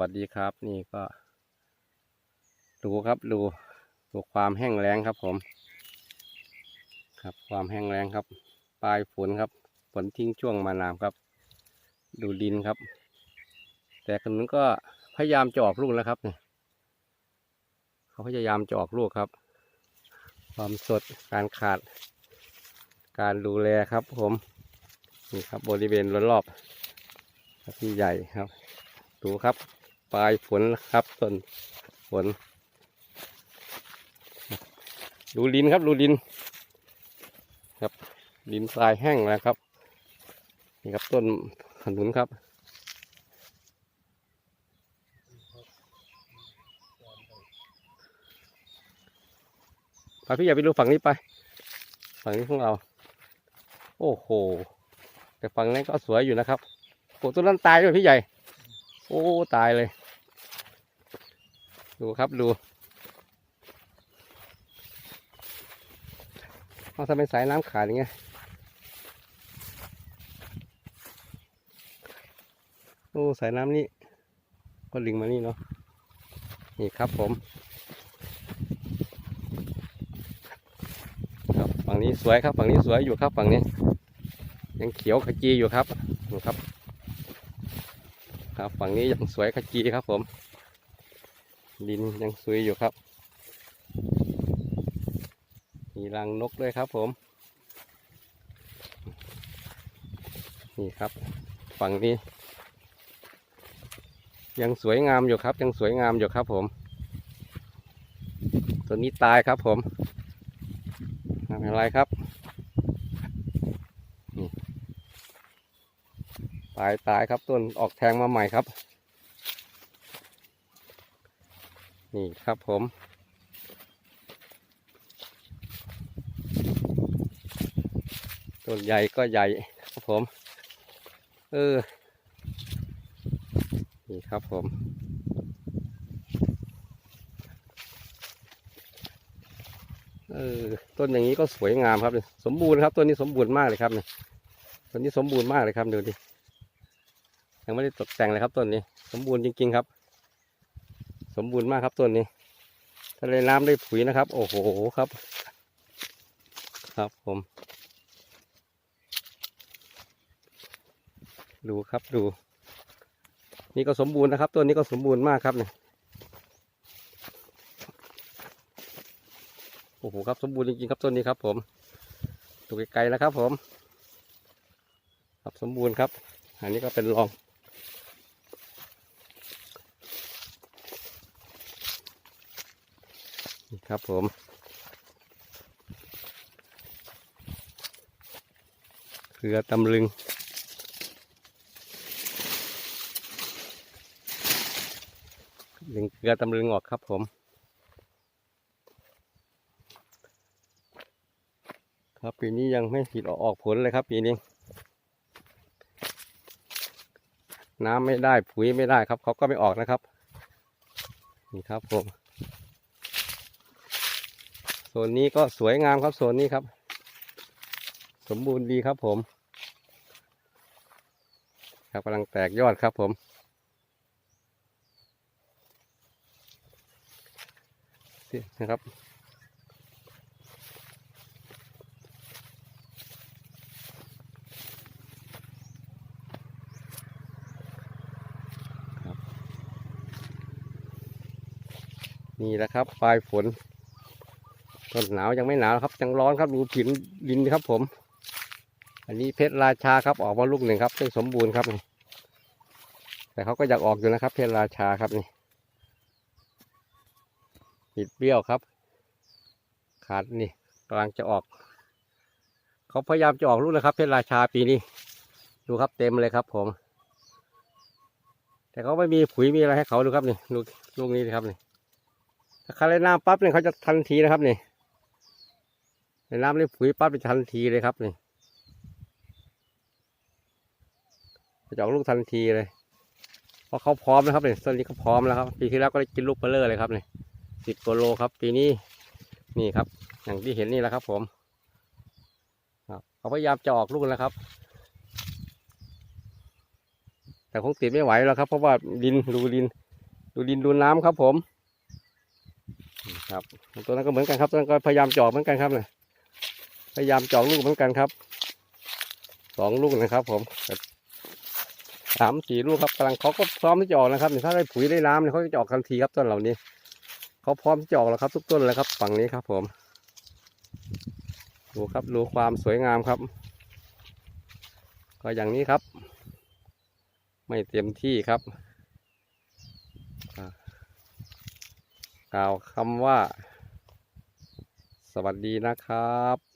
วัสดีครับ นี่ก็ดูครับดูดูความแห้งแล้งครับผม ครับความแห้งแล้งครับ ปลายฝนครับฝนทิ้งช่วงมานานครับ ดูดินครับ แต่คนนึงก็พยายามจะออกลูกแล้วครับเนี่ยเขาพยายามจะออกลูกครับ ความสดการขาด การดูแลครับผมนี่ครับบริเวณรอบๆที่ใหญ่ครับ ดูครับ ปลายฝนครับต้นฝนดูดินครับดูดินครับดินทรายแห้งแล้วครับนี่ครับต้นขนุนครับพี่อย่าไปดูฝั่งนี้ไป ฝั่งนี้ของเรา โอ้โห แต่ฝั่งนั้นก็สวยอยู่นะครับโอ้ต้นนั้นตายด้วยพี่ใหญ่ โอ้ ตายเลย ดูครับดูเอาทำไมสายน้ำขาดอย่างเงี้ยโอ้สายน้ำนี่ก็ลิงมานี่เนาะนี่ครับผมครับฝั่งนี้สวยครับฝั่งนี้สวยอยู่ครับฝั่งนี้ ยังเขียวขจีอยู่ครับดูครับครับฝั่งนี้ยังสวยขจีครับผม ดินยังสวยอยู่ครับ มีรังนกด้วยครับผม นี่ครับ ฝั่งนี้ ยังสวยงามอยู่ครับ ยังสวยงามอยู่ครับผม ตัวนี้ตายครับผมไม่เป็นไรครับตายตายครับต้นออกแทงมาใหม่ครับ นี่ครับผม ต้นใหญ่ก็ใหญ่ครับผม เออ นี่ครับผมเออต้นอย่างนี้ก็สวยงามครับสมบูรณ์ครับต้นนี้สมบูรณ์มากเลยครับเนี่ยต้นนี้สมบูรณ์มากเลยครับดูดิยังไม่ได้ตกแต่งเลยครับต้นนี้ สมบูรณ์จริงๆครับ สมบูรณ์มากครับต้นนี้ถ้าได้น้ำได้ปุ๋ยนะครับ โอ้โหครับ ครับผม ดูครับดู นี่ก็สมบูรณ์นะครับต้นนี้ก็สมบูรณ์มากครับเนี่ยโอ้โหครับสมบูรณ์จริงๆครับต้นนี้ครับ ผมดูไกลๆนะครับ ผม ครับสมบูรณ์ครับ อันนี้ก็เป็นรอง ครับผมเครือตำลึง ดึงเกลือตำลึงออกครับผมครับปีนี้ยังไม่ผิดออออกผลเลยครับปีนี้ น้ำไม่ได้ปุ๋ยไม่ได้ครับเขาก็ไม่ออกนะครับ นี่ครับผม โซนนี้ก็สวยงามครับโซนนี้ครับ สมบูรณ์ดีครับผม ครับกำลังแตกยอดครับผม นะครับนี่แหละครับปลายฝน ต้นหนาวยังไม่หนาวครับยังร้อนครับดูผินดินครับผม อันนี้เพชรราชาครับออกมาลูกหนึ่งครับซึ่งสมบูรณ์ครับแต่เขาก็อยากออกอยู่นะครับ เพชรราชาครับนี่ปิดเบี้ยวครับ ขาดนี่กำลังจะออก เขาพยายามจะออกลูกนะครับ เพชรราชาปีนี้ ดูครับเต็มเลยครับ ผม แต่เขาไม่มีปุ๋ยมีอะไรให้เขาดูครับนี่ลูกลูกนี้นะครับนี่ถ้าเขาเล่นน้ำปั๊บเนี่ยเขาจะทันทีนะครับนี่ เล่นน้ำเล่ปุ๋ยปั๊บจะทันทีเลยครับนี่จะออกลูกทันทีเลย เพราะเขาพร้อมนะครับเนี่ยตอนนี้เขาพร้อมแล้วครับ ปีที่แล้วก็ได้กินลูกเบลเลอร์เลยครับนี่สิบกิโลครับ ปีนี้นี่ครับ อย่างที่เห็นนี่แหละครับผมครับเขาพยายามจะออกลูกแล้วครับ แต่คงติดไม่ไหวแล้วครับ เพราะว่าดินรูดิน ดูดินดูน้ำครับผม ครับ ตัวนั้นก็เหมือนกันครับตัวนั้นก็พยายามจาะเหมือนกันครับเนี่ย พยายามเจาะลูกเหมือนกันครับสองลูกนะครับผมสามสี่ลูกครับกำลังเขาก็พร้อมที่จะออกนะครับถ้าได้ปุ๋ยได้น้ำเนี่ยเขาจะออกทันทีครับต้นเหล่านี้เขาพร้อมที่จะออกแล้วครับ ทุกต้นเลยครับฝั่งนี้ครับ ผมดูครับดูความสวยงามครับ ก็อย่างนี้ครับ ไม่เต็มที่ครับกล่าวคำว่า สวัสดีนะครับ